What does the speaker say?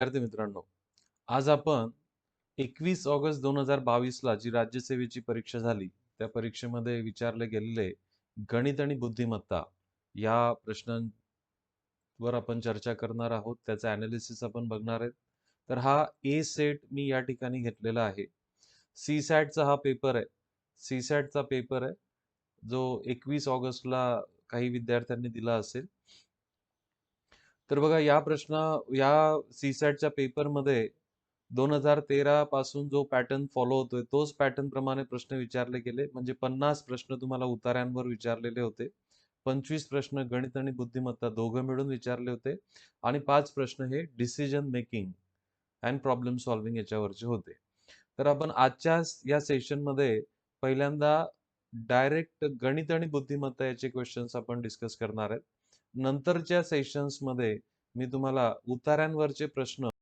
विद्यार्थी मित्रांनो आज आपण एकवीस ऑगस्ट दोन हजार बावीस ला जी राज्यसेवेची परीक्षा झाली त्या परीक्षेमध्ये विचारले गेलेले गणित आणि बुद्धिमत्ता या प्रश्नांवर आपण चर्चा करणार आहोत त्याचा अनालिसिस आपण बघणार आहेत. तर हा ए सेट मी या ठिकाणी घेतलेला आहे. सी सॅटचा हा पेपर आहे. सी सॅटचा पेपर आहे जो एकवीस ऑगस्टला काही विद्यार्थ्यांनी दिला असेल. तर बघा या प्रश्न या सीसॅटच्या पेपरमध्ये दोन हजार तेरा पासून जो पॅटर्न फॉलो होतोय तोच पॅटर्न प्रमाणे प्रश्न विचारले गेले. म्हणजे पन्नास प्रश्न तुम्हाला उतार्यांवर विचारलेले होते. पंचवीस प्रश्न गणित आणि बुद्धिमत्ता दोघं मिळून विचारले होते. आणि पाच प्रश्न हे decision making and problem solving याच्यावरचे होते. तर आपण आजच्या या सेशनमध्ये पहिल्यांदा डायरेक्ट गणित आणि बुद्धिमत्ता याचे क्वेश्चन्स आपण डिस्कस करणार आहेत. नंतरच्या सेशन्समध्ये मी तुम्हाला उतार्यांवरचे प्रश्न